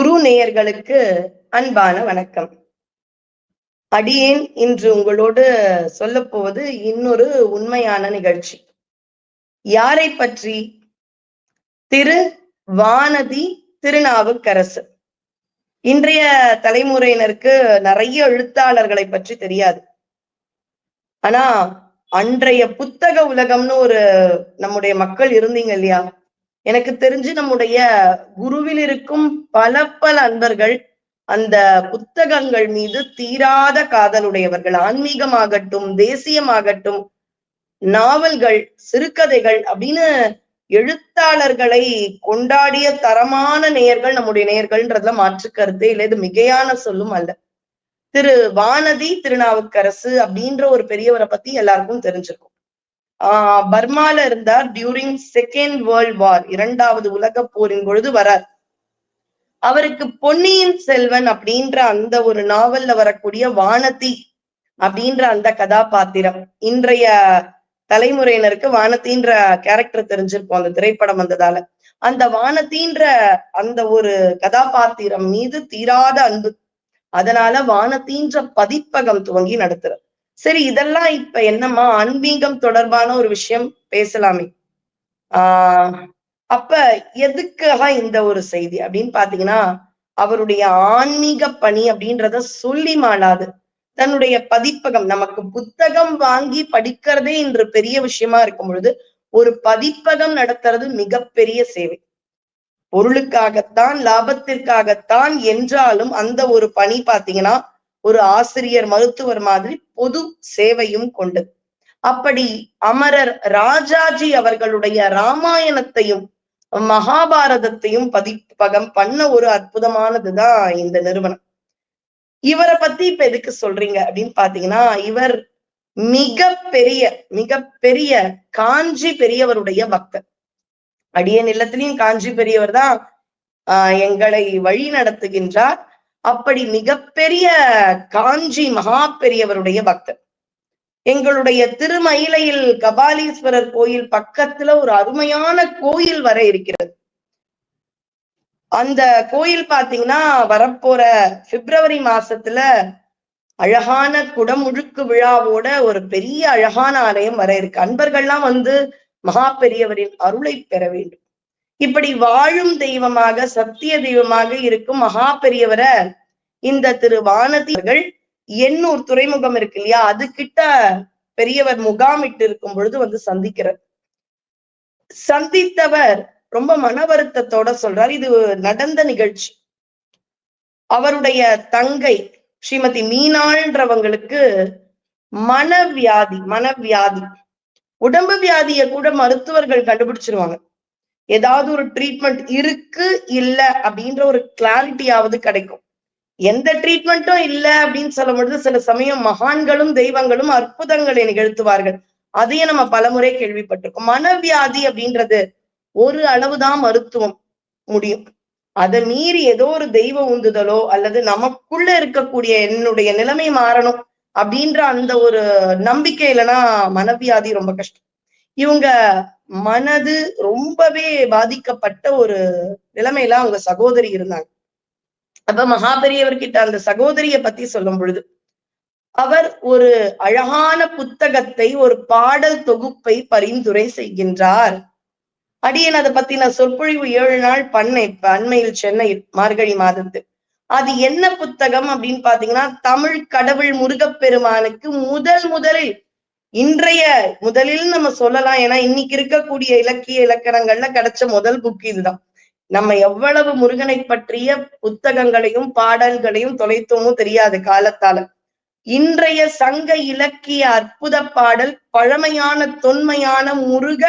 குரு நேயர்களுக்கு அன்பான வணக்கம். அடியேன் இன்று உங்களோடு சொல்ல போவது இன்னொரு உண்மையான நிகழ்ச்சி. யாரை பற்றி? திரு வானதி திருநாவுக்கரசு. இன்றைய தலைமுறையினருக்கு நிறைய எழுத்தாளர்களை பற்றி தெரியாது. ஆனா அன்றைய புத்தக உலகம்னு ஒரு நம்முடைய மக்கள் இருந்தீங்க இல்லையா? எனக்கு தெரிஞ்சு நம்முடைய குருவில் இருக்கும் பல பல அன்பர்கள் அந்த புத்தகங்கள் மீது தீராத காதலுடையவர்கள் ஆன்மீகமாகட்டும் தேசியமாகட்டும் நாவல்கள் சிறுகதைகள் அப்படின்னு எழுத்தாளர்களை கொண்டாடிய தரமான நேயர்கள் நம்முடைய நேயர்கள்ன்றதுல மாற்று கருத்தே இல்லை. இது மிகையான சொல்லும் அல்ல. திரு வானதி திருநாவுக்கரசு அப்படின்ற ஒரு பெரியவரை பத்தி எல்லாருக்கும் தெரிஞ்சிருக்கும். ஆஹ் பர்மால இருந்தார் டியூரிங் செகண்ட் வேர்ல்ட் வார் இரண்டாவது உலக போரின் பொழுது வரார். அவருக்கு பொன்னியின் செல்வன் அப்படின்ற அந்த ஒரு நாவல்ல வரக்கூடிய வானதி அப்படின்ற அந்த கதாபாத்திரம் இன்றைய தலைமுறையினருக்கு வானத்தின்ற கேரக்டர் தெரிஞ்சிருக்கும் அந்த திரைப்படம் வந்ததால. அந்த வானத்தின்ற அந்த ஒரு கதாபாத்திரம் மீது தீராத அன்பு. அதனால வானத்தின்ற பதிப்பகம் துவங்கி நடத்துறது சரி இதெல்லாம் இப்ப என்னம்மா? ஆன்மீகம் தொடர்பான ஒரு விஷயம் பேசலாமே. ஆஹ் அப்ப எதுக்காக இந்த ஒரு செய்தி? அப்படின்னு பாத்தீங்கன்னா அவருடைய ஆன்மீக பணி அப்படின்றத சொல்லி மாளாது. தன்னுடைய பதிப்பகம் நமக்கு புத்தகம் வாங்கி படிக்கிறதே இன்று பெரிய விஷயமா இருக்கும் பொழுது ஒரு பதிப்பகம் நடத்துறது மிகப்பெரிய சேவை. பொருளுக்காகத்தான் லாபத்திற்காகத்தான் என்றாலும் அந்த ஒரு பணி பாத்தீங்கன்னா ஒரு ஆசிரியர் மருத்துவர் மாதிரி பொது சேவையும் கொண்டது அப்படி அமரர் ராஜாஜி அவர்களுடைய ராமாயணத்தையும் மகாபாரதத்தையும் பதிப்பகம் பண்ண ஒரு அற்புதமானதுதான் இந்த நிறுவனம். இவரை பத்தி இப்ப எதுக்கு சொல்றீங்க அப்படின்னு பாத்தீங்கன்னா இவர் மிக பெரிய மிக பெரிய காஞ்சி பெரியவருடைய பக்தர். அடிய நிலத்திலையும் காஞ்சி பெரியவர் தான் ஆஹ் எங்களை வழி நடத்துகின்றார். அப்படி மிகப்பெரிய காஞ்சி மகா பெரியவருடைய பக்தர். எங்களுடைய திருமயிலையில் கபாலீஸ்வரர் கோயில் பக்கத்துல ஒரு அருமையான கோயில் வர இருக்கிறது. அந்த கோயில் பாத்தீங்கன்னா வரப்போற பிப்ரவரி மாசத்துல அழகான குடமுழுக்கு விழாவோட ஒரு பெரிய அழகான ஆலயம் வர இருக்கு. அன்பர்கள்லாம் வந்து மகா பெரியவரின் அருளை பெற வேண்டும். இப்படி வாழும் தெய்வமாக சத்திய தெய்வமாக இருக்கும் மகா பெரியவரை இந்த திரு வானதிகள் எண்ணூர் துறைமுகம் இருக்கு இல்லையா? அது கிட்ட பெரியவர் முகாமிட்டு இருக்கும் பொழுது வந்து சந்திக்கிறார். சந்தித்தவர் ரொம்ப மன வருத்தத்தோட சொல்றார் இது நடந்த நிகழ்ச்சி. அவருடைய தங்கை ஸ்ரீமதி மீனாள்ன்றவங்களுக்கு மனவியாதி மனவியாதி. உடம்பு வியாதிய கூட மருத்துவர்கள் கண்டுபிடிச்சிருவாங்க. ஏதாவது ஒரு ட்ரீட்மெண்ட் இருக்கு இல்ல அப்படின்ற ஒரு கிளாரிட்டியாவது கிடைக்கும். எந்த ட்ரீட்மெண்ட்டும் இல்ல அப்படின்னு சொல்லும் பொழுது சில சமயம் மகான்களும் தெய்வங்களும் அற்புதங்களை நிகழ்த்துவார்கள். அதையும் நம்ம பலமுறை கேள்விப்பட்டிருக்கோம். மனவியாதி அப்படின்றது ஒரு அளவுதான் மருத்துவம் முடியும். அதை மீறி ஏதோ ஒரு தெய்வ உந்துதலோ அல்லது நமக்குள்ள இருக்கக்கூடிய என்னுடைய நிலைமை மாறணும் அப்படின்ற அந்த ஒரு நம்பிக்கை இல்லைன்னா மனவியாதி ரொம்ப கஷ்டம். இவங்க மனது ரொம்பவே பாதிக்கப்பட்ட ஒரு நிலைமையில அவங்க சகோதரி இருந்தாங்க. அப்ப மகாபெரியவர்கிட்ட அந்த சகோதரிய பத்தி சொல்லும் பொழுது அவர் ஒரு அழகான புத்தகத்தை ஒரு பாடல் தொகுப்பை பரிந்துரை செய்கின்றார். அடியன் அதை பத்தி நான் சொற்பொழிவு ஏழு நாள் பண்ணேன் இப்ப அண்மையில் சென்னையில் மார்கழி மாதத்து அது என்ன புத்தகம் அப்படின்னு பாத்தீங்கன்னா தமிழ் கடவுள் முருகப்பெருமானுக்கு முதல் முதலில் இன்றைய முதலில் நம்ம சொல்லலாம். ஏன்னா இன்னைக்கு இருக்கக்கூடிய இலக்கிய இலக்கணங்கள்ல கிடைச்ச முதல் புக் இதுதான். நம்ம எவ்வளவு முருகனை பற்றிய புத்தகங்களையும் பாடல்களையும் தொலைத்தோமோ தெரியாது காலத்தால. இன்றைய சங்க இலக்கிய அற்புத பாடல் பழமையான தொன்மையான முருக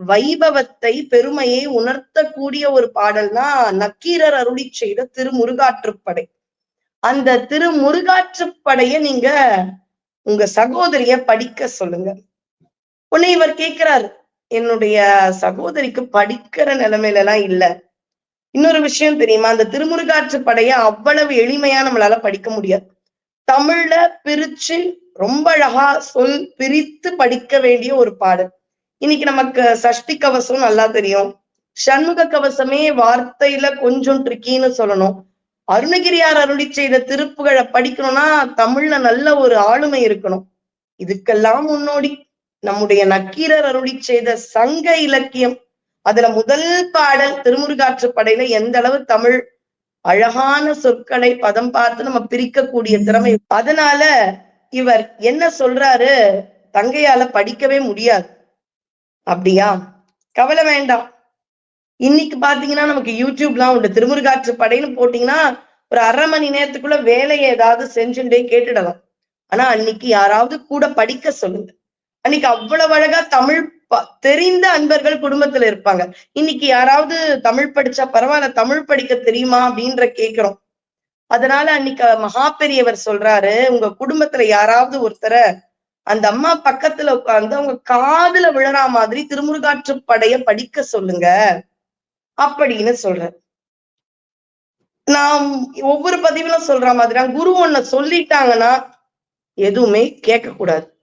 வைபவத்தை பெருமையை உணர்த்தக்கூடிய ஒரு பாடல்னா நக்கீரர் அருளி செய்த திருமுருகாற்றுப்படை. அந்த திருமுருகாற்றுப்படைய நீங்க உங்க சகோதரிய படிக்க சொல்லுங்க. உன்னை இவர் கேட்கிறார். என்னுடைய சகோதரிக்கு படிக்கிற நிலைமையில எல்லாம் இல்ல. இன்னொரு விஷயம் தெரியுமா? அந்த திருமுருகாற்று படைய அவ்வளவு எளிமையா நம்மளால படிக்க முடியாது. தமிழ்ல பிரிச்சு ரொம்ப அழகா சொல் பிரித்து படிக்க வேண்டிய ஒரு பாடல். இன்னைக்கு நமக்கு சஷ்டி கவசம் நல்லா தெரியும். சண்முக கவசமே வார்த்தையில கொஞ்சம் ட்ரிக்கின்னு சொல்லணும். அருணகிரியார் அருளி செய்த திருப்புகழை படிக்கணும்னா தமிழ்ல நல்ல ஒரு ஆளுமை இருக்கணும். இதுக்கெல்லாம் முன்னோடி நம்முடைய நக்கீரர் அருளி செய்த சங்க இலக்கியம். அதுல முதல் பாடல் திருமுருகாற்று படையில எந்த அளவு தமிழ் அழகான சொற்களை பதம் பார்த்து நம்ம பிரிக்கக்கூடிய திறமை அதனால இவர் என்ன சொல்றாரு? தங்கையால படிக்கவே முடியாது. அப்படியா? கவலை வேண்டாம். இன்னைக்கு பாத்தீங்கன்னா நமக்கு யூடியூப்லாம் உண்டு. திருமுருகாற்று படைன்னு போட்டீங்கன்னா ஒரு அரை மணி நேரத்துக்குள்ள வேலையை ஏதாவது செஞ்சுட்டே கேட்டுடலாம். ஆனா அன்னைக்கு யாராவது கூட படிக்க சொல்லுங்க. அன்னைக்கு அவ்வளவு அழகா தமிழ் தெரிந்த அன்பர்கள் குடும்பத்துல இருப்பாங்க. இன்னைக்கு யாராவது தமிழ் படிச்சா பரவாயில்ல தமிழ் படிக்க தெரியுமா அப்படின்ற கேக்குறோம். அதனால அன்னைக்கு மகா பெரியவர் சொல்றாரு உங்க குடும்பத்துல யாராவது ஒருத்தரை அந்த அம்மா பக்கத்துல உட்கார்ந்து அவங்க காதுல விழறா மாதிரி திருமுருகாற்று படைய படிக்க சொல்லுங்க. அப்படின்னு சொல்ற நாம் ஒவ்வொரு பதிவிலும் சொல்ற மாதிரி குரு ஒன்ன சொல்லிட்டாங்கன்னா எதுவுமே கேட்க கூடாது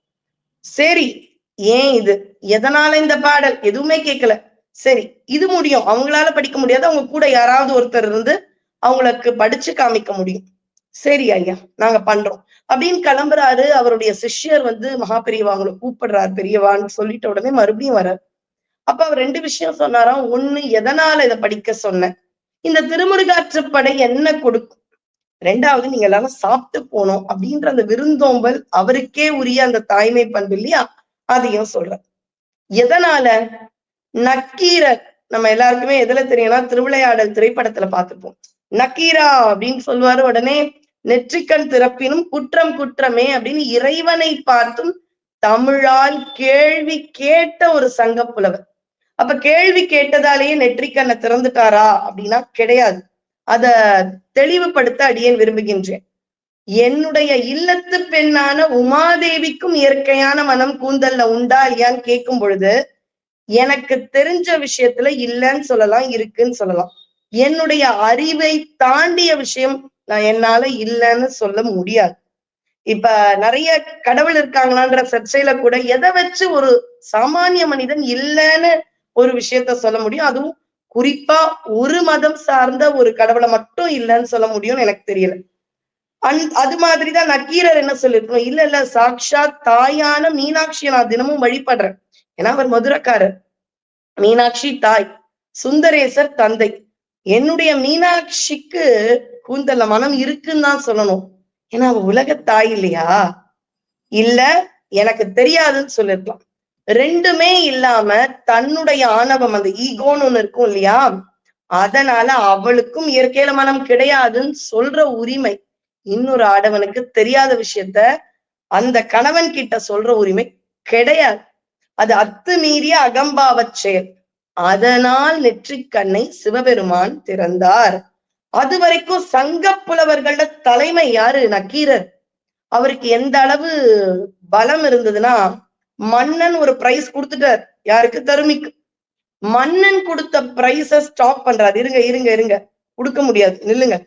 சரி ஏன் இது? எதனால இந்த பாடல்? எதுவுமே கேட்கல. சரி இது முடியும். அவங்களால படிக்க முடியாது. அவங்க கூட யாராவது ஒருத்தர் இருந்து அவங்களுக்கு படிச்சு காமிக்க முடியும். சரி ஐயா நாங்க பண்றோம். அப்படின்னு கிளம்புறாரு. அவருடைய சிஷ்யர் வந்து மகா பெரியவா அவங்களை கூப்பிடுறாரு. பெரியவான்னு சொல்லிட்ட உடனே மறுபடியும் வர்றாரு. அப்ப அவர் ரெண்டு விஷயம் சொன்னாராம். ஒண்ணு எதனால இதை படிக்க சொன்னேன் இந்த திருமுருகாற்றுப்படை என்ன கொடுக்கும்? ரெண்டாவது நீங்க எல்லாரும் சாப்பிட்டு போனோம் அப்படின்ற அந்த விருந்தோம்பல் அவருக்கே உரிய அந்த தாய்மை பண்பு இல்லையா? அதையும் சொல்ற எதனால? நக்கீரர் நம்ம எல்லாருக்குமே எதுல தெரியும்னா திருவிளையாடல் திரைப்படத்துல பார்த்துப்போம். நக்கீரா அப்படின்னு சொல்லுவாரு உடனே நெற்றிக்கண் திறப்பினும் குற்றம் குற்றமே அப்படின்னு இறைவனை பார்த்தும் தமிழால் கேள்வி கேட்ட ஒரு சங்க புலவர் அப்ப கேள்வி கேட்டதாலேயே நெற்றிக்கண்ணை திறந்துட்டாரா அப்படின்னா கிடையாது. அத தெளிவுபடுத்த அடியேன் விரும்புகின்றேன். என்னுடைய இல்லத்து பெண்ணான உமாதேவிக்கும் இயற்கையான மனம் கூந்தல்ல உண்டா இல்லையான்னு கேட்கும் பொழுது எனக்கு தெரிஞ்ச விஷயத்துல இல்லைன்னு சொல்லலாம் இருக்குன்னு சொல்லலாம். என்னுடைய அறிவை தாண்டிய விஷயம் நான் என்னால இல்லைன்னு சொல்ல முடியாது. இப்ப நிறைய கடவுள் இருக்காங்களான்ற சர்ச்சையில கூட எதை வச்சு ஒரு சாமானிய மனிதன் இல்லைன்னு ஒரு விஷயத்த சொல்ல முடியும். அதுவும் குறிப்பா ஒரு மதம் சார்ந்த ஒரு கடவுளை மட்டும் இல்லைன்னு சொல்ல முடியும்னு எனக்கு தெரியல. அந் அது மாதிரிதான் நக்கீரர் என்ன சொல்லிருக்கணும் இல்ல இல்ல சாக்ஷா தாயான மீனாட்சியை நான் தினமும் வழிபடுறேன். ஏன்னா அவர் மதுரக்காரர். மீனாட்சி தாய் சுந்தரேசர் தந்தை. என்னுடைய மீனாட்சிக்கு கூந்தல மனம் இருக்குன்னு தான் சொல்லணும். ஏன்னா அவ உலக தாய் இல்லையா? இல்ல எனக்கு தெரியாதுன்னு சொல்லிருக்கலாம். ரெண்டுமே இல்லாம தன்னுடைய ஆணவம் அந்த ஈகோன்னு ஒண்ணு இருக்கும் இல்லையா? அதனால அவளுக்கும் இயற்கையில மனம் கிடையாதுன்னு சொல்ற உரிமை. இன்னொரு ஆடவனுக்கு தெரியாத விஷயத்த அந்த கணவன் கிட்ட சொல்ற உரிமை கிடையாது. அது அத்துமீறிய அகம்பாவச் செயல். அதனால் நெற்றிக்கண்ணை சிவபெருமான் திறந்தார். அது வரைக்கும் சங்க புலவர்களோட தலைமை யாரு? நக்கீரர். அவருக்கு எந்த அளவு பலம் இருந்ததுன்னா மன்னன் ஒரு பிரைஸ் கொடுத்துட்டார். யாருக்கு? தருமிக்கு. மன்னன் கொடுத்த பிரைஸ ஸ்டாப் பண்றாரு. இருங்க இருங்க இருங்க. கொடுக்க முடியாது. நில்லுங்க.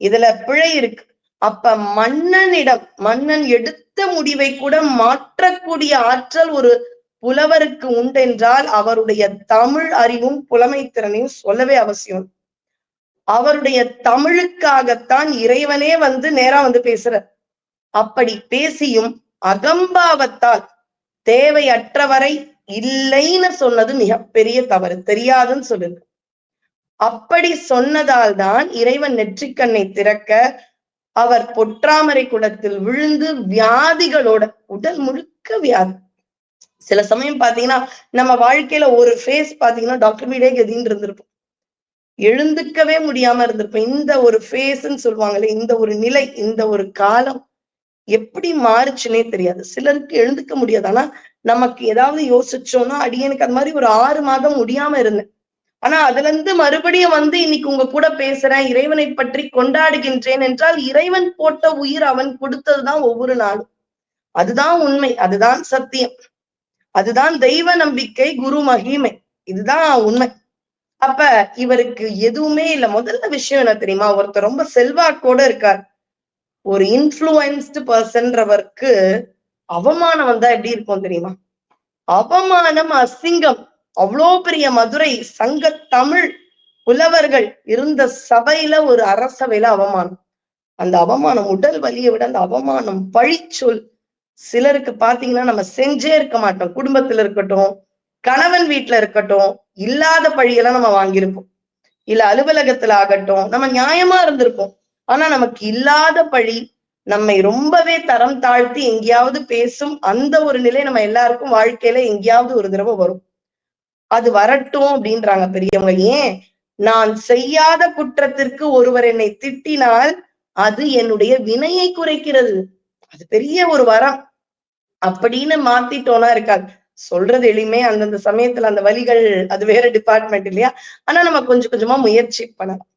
இதுல பிழை இருக்கு. அப்ப மன்னனிடம் மன்னன் எடுத்த முடிவை கூட மாற்றக்கூடிய ஆற்றல் ஒரு புலவருக்கு உண்டென்றால் அவருடைய தமிழ் அறிவும் புலமை திறனையும் சொல்லவே அவசியம். அவருடைய தமிழுக்காகத்தான் இறைவனே வந்து நேரா வந்து பேசுற அப்படி பேசியும் அகம்பாவத்தால் தேவையற்றவரை இல்லைன்னு சொன்னது மிகப்பெரிய தவறு. தெரியாதுன்னு சொல்லுது அப்படி சொன்னதால் தான் இறைவன் நெற்றிக்கண்ணை திறக்க அவர் பொற்றாமரை குளத்தில் விழுந்து வியாதிகளோட உடல் முழுக்க வியாதி. சில சமயம் பாத்தீங்கன்னா நம்ம வாழ்க்கையில ஒரு ஃபேஸ் பாத்தீங்கன்னா டாக்டர் வீடே கதின்னு இருந்திருப்போம். எழுந்துக்கவே முடியாம இருந்திருப்போம். இந்த ஒரு ஃபேஸ்ன்னு சொல்லுவாங்களே இந்த ஒரு நிலை இந்த ஒரு காலம் எப்படி மாறுச்சுன்னே தெரியாது. சிலருக்கு எழுந்துக்க முடியாது. ஆனா நமக்கு ஏதாவது யோசிச்சோம்னா அடியனுக்கு அது மாதிரி ஒரு ஆறு மாதம் முடியாம இருந்தேன். ஆனா அதுல இருந்து மறுபடியும் வந்து இன்னைக்கு உங்க கூட பேசுறேன் இறைவனை பற்றி கொண்டாடுகின்றேன் என்றால் இறைவன் போட்ட உயிர் அவன் கொடுத்ததுதான் ஒவ்வொரு நாளும். அதுதான் உண்மை அதுதான் சத்தியம். அதுதான் தெய்வ நம்பிக்கை குரு மகிமை. இதுதான் உண்மை. அப்ப இவருக்கு எதுவுமே இல்ல. முதல்ல விஷயம் என்ன தெரியுமா? ஒருத்தர் ரொம்ப செல்வாக்கோட இருக்கார். ஒரு இன்ஃபுளுன்ஸ்டு பர்சன்றவருக்கு அவமானம் வந்தா எப்படி இருக்கும் தெரியுமா? அவமானம் அசிங்கம். அவ்வளோ பெரிய மதுரை சங்க தமிழ் புலவர்கள் இருந்த சபையில ஒரு அரசவையில அவமானம். அந்த அவமானம் உடல் வலியை விட அந்த அவமானம் பழிச்சொல். சிலருக்கு பாத்தீங்கன்னா நம்ம செஞ்சே இருக்க மாட்டோம். குடும்பத்துல இருக்கட்டும் கணவன் வீட்டுல இருக்கட்டும் இல்லாத பழியெல்லாம் நம்ம வாங்கியிருப்போம். இல்ல அலுவலகத்துல ஆகட்டும் நம்ம நியாயமா இருந்திருப்போம். ஆனா நமக்கு இல்லாத பழி நம்மை ரொம்பவே தரம் தாழ்த்தி எங்கேயாவது பேசும் அந்த ஒரு நிலை நம்ம எல்லாருக்கும் வாழ்க்கையில எங்கேயாவது ஒரு தடவை வரும். அது வரட்டும் அப்படின்றாங்க பெரியவங்க. ஏன்? நான் செய்யாத குற்றத்திற்கு ஒருவர் என்னை திட்டினால் அது என்னுடைய வினையை குறைக்கிறது. அது பெரிய ஒரு வரம். அப்படின்னு மாத்திட்டோம்னா இருக்காது. சொல்றது எளிமே. அந்தந்த சமயத்துல அந்த வழிகள் அது வேற டிபார்ட்மெண்ட் இல்லையா? ஆனா நம்ம கொஞ்சம் கொஞ்சமா முயற்சி பண்ணலாம்.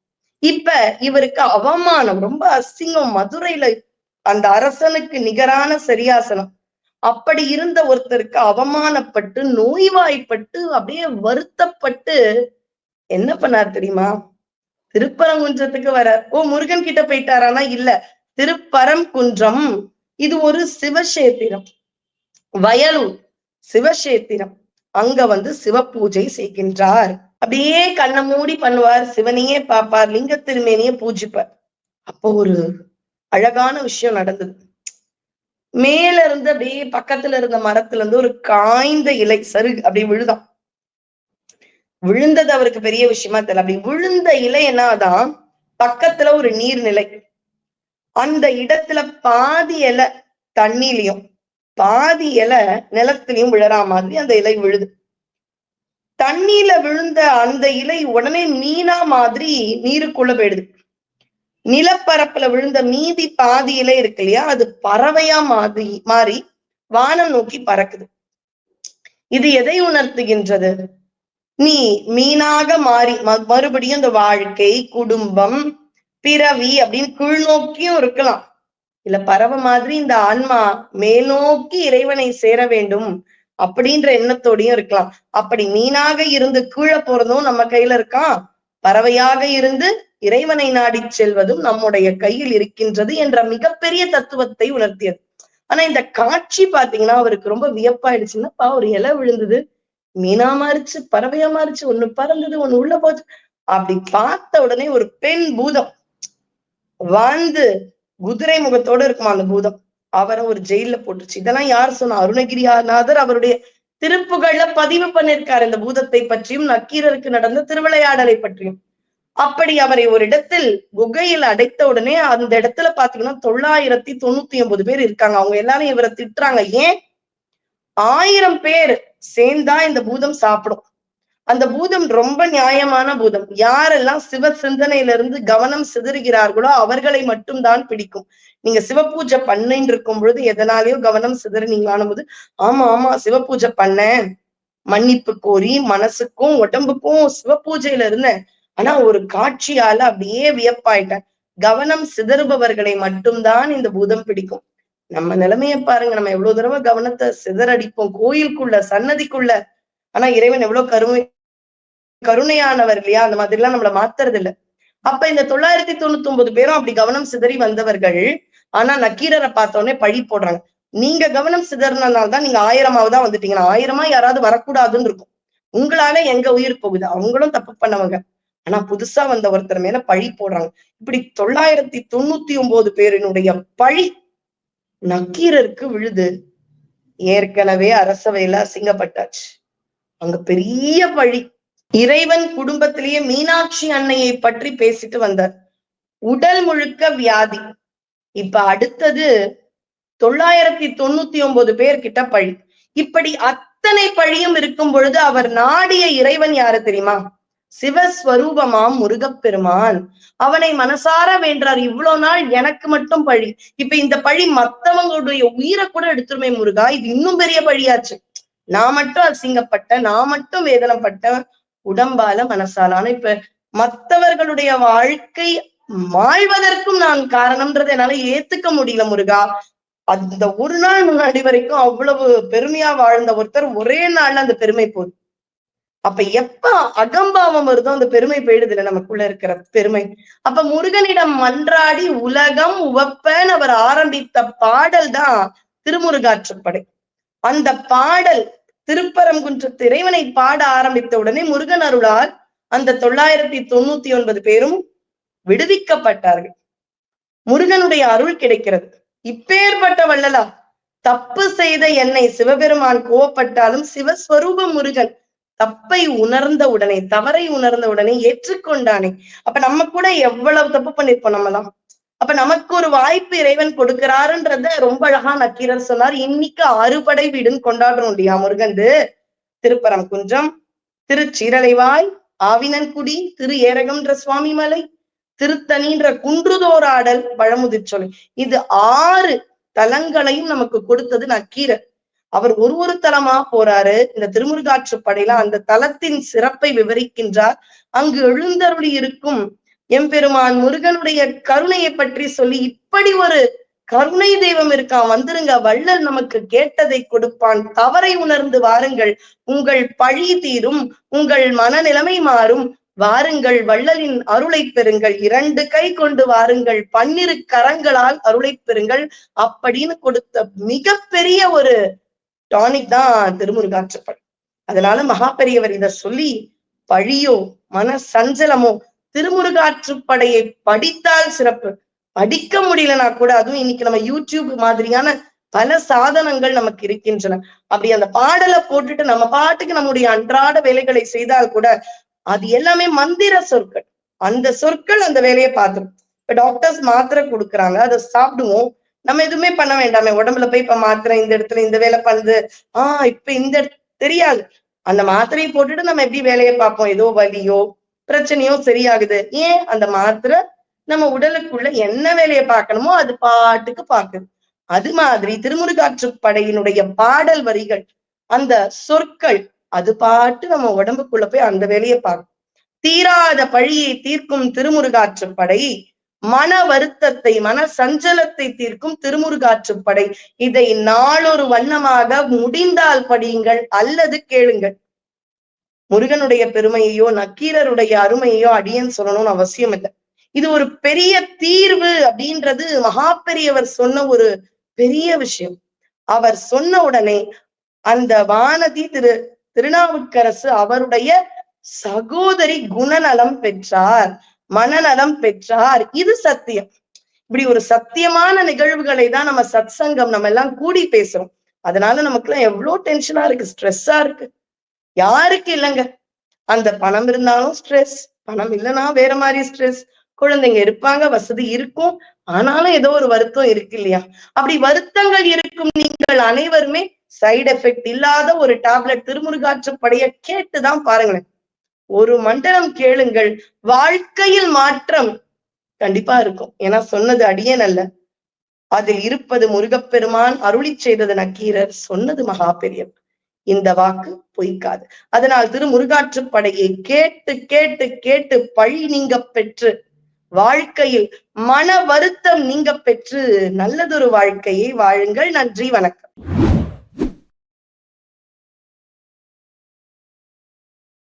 இப்ப இவருக்கு அவமானம் ரொம்ப அசிங்கம் மதுரையில அந்த அரசனுக்கு நிகரான சரியாசனம். அப்படி இருந்த ஒருத்தருக்கு அவமானப்பட்டு நோய்வாய்ப்பட்டு அப்படியே வருத்தப்பட்டு என்ன பண்ணார் தெரியுமா? திருப்பரங்குன்றத்துக்கு வர ஓ முருகன் கிட்ட போயிட்டாரானா இல்ல. திருப்பரங்குன்றம் இது ஒரு சிவசேத்திரம் வயலூர் சிவசேத்திரம் அங்க வந்து சிவ பூஜை செய்கின்றார். அப்படியே கண்ணை மூடி பண்ணுவார் சிவனையே பார்ப்பார் லிங்க திருமேனியே பூஜிப்பார். அப்போ ஒரு அழகான விஷயம் நடந்தது. மேல இருந்து அப்படியே பக்கத்துல இருந்த மரத்துல இருந்து ஒரு காய்ந்த இலை சருகு அப்படியே விழுதான். விழுந்தது அவருக்கு பெரிய விஷயமா தெரியல. அப்படி விழுந்த இலை என்னதான் பக்கத்துல ஒரு நீர்நிலை. அந்த இடத்துல பாதி இலை தண்ணிலையும் பாதி இலை நிலத்திலையும் விழறா மாதிரி அந்த இலை விழுது. தண்ணீர்ல விழுந்த அந்த இலை உடனே மீனா மாதிரி நீருக்குள்ள போயிடுது. நிலப்பரப்புல விழுந்த மீதி பாதி இலை இருக்கு இல்லையா அது பறவையா மாதிரி மாறி வானம் நோக்கி பறக்குது. இது எதை உணர்த்துகின்றது? நீ மீனாக மாறி மறுபடியும் இந்த வாழ்க்கை குடும்பம் பிறவி அப்படின்னு கீழ்நோக்கியும் இருக்கலாம். இல்ல பறவை மாதிரி இந்த ஆன்மா மேல்நோக்கி இறைவனை சேர வேண்டும். அப்படின்ற எண்ணத்தோடையும் இருக்கலாம். அப்படி மீனாக இருந்து கீழே போறதும் நம்ம கையில இருக்கான் பறவையாக இருந்து இறைவனை நாடி செல்வதும் நம்முடைய கையில் இருக்கின்றது என்ற மிகப்பெரிய தத்துவத்தை உணர்த்தியது. ஆனா இந்த காட்சி பாத்தீங்கன்னா அவருக்கு ரொம்ப வியப்பாயிடுச்சுன்னா ஒரு இலை விழுந்தது. மீனா மாறிச்சு பறவையா மாறிச்சு ஒண்ணு பறந்தது ஒண்ணு உள்ள போச்சு. அப்படி பார்த்த உடனே ஒரு பெண் பூதம் வாழ்ந்து குதிரை முகத்தோட இருக்குமா அந்த பூதம்? அவரை ஒரு ஜெயில போட்டுருச்சு. இதெல்லாம் யார் சொன்னா? அருணகிரிநாதர் அவருடைய திருப்புகள்ல பதிவு பண்ணிருக்காரு. இந்த பூதத்தை பற்றியும் நக்கீரருக்கு நடந்த திருவிளையாடலை பற்றியும். அப்படி அவரை ஒரு இடத்தில் குகையில் அடைத்த உடனே அந்த இடத்துல பாத்தீங்கன்னா தொள்ளாயிரத்தி தொண்ணூத்தி ஒன்பது பேர் இருக்காங்க. அவங்க எல்லாரும் இவரை திட்டுறாங்க. ஏன்? ஆயிரம் பேர் சேர்ந்தா இந்த பூதம் சாப்பிடும். அந்த பூதம் ரொம்ப நியாயமான பூதம். யாரெல்லாம் சிவ சிந்தனையில இருந்து கவனம் சிதறுகிறார்களோ அவர்களை மட்டும்தான் பிடிக்கும். நீங்க சிவ பூஜை பண்ணின்னு இருக்கும் பொழுது எதனாலயோ கவனம் சிதறினீங்களான போது ஆமா ஆமா சிவ பூஜை பண்ணேன். மன்னிப்பு கோரி மனசுக்கும் உடம்புக்கும் சிவ பூஜையில இருந்தேன். ஆனா ஒரு காட்சியால அப்படியே வியப்பாயிட்டேன். கவனம் சிதறுபவர்களை மட்டும்தான் இந்த பூதம் பிடிக்கும். நம்ம நிலைமைய பாருங்க. நம்ம எவ்வளவு தடவை கவனத்தை சிதறடிப்போம். கோயிலுக்குள்ள சன்னதிக்குள்ள ஆனா இறைவன் எவ்வளவு கருமை கருணையானவர் இல்லையா? அந்த மாதிரி எல்லாம் நம்மள மாத்துறது இல்ல அப்ப இந்த தொள்ளாயிரத்தி தொண்ணூத்தி ஒன்பது பேரும் அப்படி கவனம் சிதறி வந்தவர்கள் ஆனா நக்கீரரை பார்த்தோன்னே பழி போடுறாங்க. நீங்க கவனம் சிதறினால்தான் நீங்க ஆயிரமாவதா வந்துட்டீங்கன்னா ஆயிரமா யாராவது வரக்கூடாதுன்னு இருக்கும். உங்களால எங்க உயிர் போகுது? அவங்களும் தப்பு பண்ணவங்க. ஆனா புதுசா வந்த ஒருத்தர் மேல பழி போடுறாங்க. இப்படி தொள்ளாயிரத்தி தொண்ணூத்தி ஒன்பது பேரினுடைய பழி நக்கீரருக்கு விழுது. ஏற்கனவே அரசவையில அசிங்கப்பட்டாச்சு. அங்க பெரிய பழி. இறைவன் குடும்பத்திலேயே மீனாட்சி அன்னையை பற்றி பேசிட்டு வந்தார். உடல் முழுக்க வியாதி. இப்ப அடுத்தது தொள்ளாயிரத்தி தொண்ணூத்தி ஒன்பது பேர் கிட்ட பழி. இப்படி அத்தனை பழியும் இருக்கும் பொழுது அவர் நாடிய இறைவன் யாரு தெரியுமா? சிவஸ்வரூபமாம் முருகப்பெருமான். அவனை மனசார வேண்டார் இவ்வளவு நாள் எனக்கு மட்டும் பழி. இப்ப இந்த பழி மத்தவங்களுடைய உயிரை கூட எடுத்துருமே முருகா இது இன்னும் பெரிய பழியாச்சு. நான் மட்டும் அசிங்கப்பட்ட நான் மட்டும் வேதனைப்பட்ட உடம்பால மனசால. ஆனா இப்ப மத்தவர்களுடைய வாழ்க்கை மாழ்வதற்கும் நான் காரணம்ன்றதை என்னால ஏத்துக்க முடியல முருகா. அந்த ஒரு நாள் முன்னாடி வரைக்கும் அவ்வளவு பெருமையா வாழ்ந்த ஒருத்தர் ஒரே நாள்ல அந்த பெருமை போகுது அப்ப எப்ப அகம்பாவம் வருதோ அந்த பெருமை போயிடுது இல்லை நமக்குள்ள இருக்கிற பெருமை. அப்ப முருகனிடம் மன்றாடி உலகம் உவப்பன்னு அவர் ஆரம்பித்த பாடல் தான் திருமுருகாற்றுப்படை. அந்த பாடல் திருப்பரங்குன்றத்து இறைவனை பாட ஆரம்பித்த உடனே முருகன் அருளால் அந்த தொள்ளாயிரத்தி தொண்ணூத்தி ஒன்பது பேரும் விடுவிக்கப்பட்டார்கள். முருகனுடைய அருள் கிடைக்கிறது. இப்பேற்பட்ட வள்ளலா தப்பு செய்த என்னை சிவபெருமான் கோவப்பட்டாலும் சிவஸ்வரூப முருகன் தப்பை உணர்ந்த உடனே தவறை உணர்ந்த உடனே ஏற்றுக்கொண்டானே. அப்ப நம்ம கூட எவ்வளவு தப்பு பண்ணிருப்போம் நம்மலாம்? அப்ப நமக்கு ஒரு வாய்ப்பு இறைவன் கொடுக்கிறாருன்றத ரொம்ப அழகா நக்கீரர் சொன்னார். இன்னைக்கு அறுபடை வீடுன்னு கொண்டாடுறோம் இல்லையா முருகந்து திருப்பரம் குன்றம் திருச்சீரலைவாய் ஆவினன்குடி திரு ஏரகம்ன்ற சுவாமி மலை திருத்தணின்ற குன்றுதோராடல் பழமுதிர்ச்சொலை. இது ஆறு தலங்களையும் நமக்கு கொடுத்தது நக்கீரர். அவர் ஒரு ஒரு தலமா போறாரு. இந்த திருமுருகாற்று படையில அந்த தலத்தின் சிறப்பை விவரிக்கின்றார். அங்கு எழுந்தருளி இருக்கும் எம்பெருமான் முருகனுடைய கருணையை பற்றி சொல்லி இப்படி ஒரு கருணை தெய்வம் இருக்கான். வந்துருங்க. வள்ளல் நமக்கு கேட்டதை கொடுப்பான். தவறை உணர்ந்து வாருங்கள். உங்கள் பழி தீரும். உங்கள் மனநிலைமை மாறும். வாருங்கள். வள்ளலின் அருளை பெறுங்கள். இரண்டு கை கொண்டு வாருங்கள். பன்னிரு கரங்களால் அருளை பெறுங்கள். அப்படின்னு கொடுத்த மிகப்பெரிய ஒரு டானிக் தான் திருமுருகாற்றுப்படை. அதனால மகாபெரியவர் இத சொல்லி பழியோ மன சஞ்சலமோ திருமுருகாற்றுப்படையை படித்தால் சிறப்பு. படிக்க முடியலனா கூட அதுவும் இன்னைக்கு நம்ம யூடியூப் மாதிரியான பல சாதனங்கள் நமக்கு இருக்கின்றன. அப்படி அந்த பாடலை போட்டுட்டு நம்ம பாட்டுக்கு நம்முடைய அன்றாட வேலைகளை செய்தால் கூட அது எல்லாமே மந்திர சொற்கள். அந்த சொற்கள் அந்த வேலையை பார்த்துரும் இப்ப டாக்டர்ஸ் மாத்திரை கொடுக்குறாங்க அதை சாப்பிடுவோம். நம்ம எதுவுமே பண்ண வேண்டாமே. உடம்புல போய் இப்ப மாத்திரை இந்த இடத்துல இந்த வேலை பண்ணுது. ஆஹ் இப்ப இந்த தெரியாது. அந்த மாத்திரையை போட்டுட்டு நம்ம எப்படி வேலையை பார்ப்போம்? ஏதோ வலியோ பிரச்சனையும் சரியாகுது. ஏன்? அந்த மாத்திரை நம்ம உடலுக்குள்ள என்ன வேலையை பார்க்கணுமோ அது பாட்டுக்கு பாக்குது அது மாதிரி திருமுருகாற்று படையினுடைய பாடல் வரிகள் அந்த சொற்கள் அது பாட்டு நம்ம உடம்புக்குள்ள போய் அந்த வேலையை பார்க்கும். தீராத பழியை தீர்க்கும் திருமுருகாற்று படை மன வருத்தத்தை மன சஞ்சலத்தை தீர்க்கும் திருமுருகாற்று படை. இதை நாளொரு வண்ணமாக முடிந்தால் படியுங்கள் அல்லது கேளுங்கள். முருகனுடைய பெருமையையோ நக்கீரருடைய அருமையையோ அடியன் சொல்லணும்னு அவசியம் இல்லை. இது ஒரு பெரிய தீர்வு அப்படின்றது மகா பெரியவர் சொன்ன ஒரு பெரிய விஷயம். அவர் சொன்ன உடனே அந்த வானதி திரு திருநாவுக்கரசு அவருடைய சகோதரி குணநலம் பெற்றார் மனநலம் பெற்றார். இது சத்தியம். இப்படி ஒரு சத்தியமான நிகழ்வுகளை தான் நம்ம சத் சங்கம் நம்ம எல்லாம் கூடி பேசுறோம். அதனால நமக்கு எல்லாம் எவ்வளவு டென்ஷனா இருக்கு ஸ்ட்ரெஸ்ஸா இருக்கு. யாருக்கு இல்லைங்க? அந்த பணம் இருந்தாலும் ஸ்ட்ரெஸ் பணம் இல்லைன்னா வேற மாதிரி ஸ்ட்ரெஸ் குழந்தைங்க இருப்பாங்க வசதி இருக்கும். ஆனாலும் ஏதோ ஒரு வருத்தம் இருக்கு இல்லையா? அப்படி வருத்தங்கள் இருக்கும் நீங்கள் அனைவருமே சைடு எஃபெக்ட் இல்லாத ஒரு டேப்லெட் திருமுருகாற்றுப்படைய கேட்டுதான் பாருங்களேன். ஒரு மண்டலம் கேளுங்கள். வாழ்க்கையில் மாற்றம் கண்டிப்பா இருக்கும். ஏன்னா சொன்னது அடியேன் அல்ல. அதில் இருப்பது முருகப்பெருமான் அருளி செய்தது நக்கீரர். சொன்னது மகா பெரியவர். இந்த வாக்கு பொய்க்காது. அதனால் திருமுருகாற்றுப்படையை கேட்டு கேட்டு கேட்டு பழி நீங்க பெற்று வாழ்க்கையில் மன வருத்தம் நீங்க பெற்று நல்லதொரு வாழ்க்கையை வாழுங்கள். நன்றி வணக்கம்.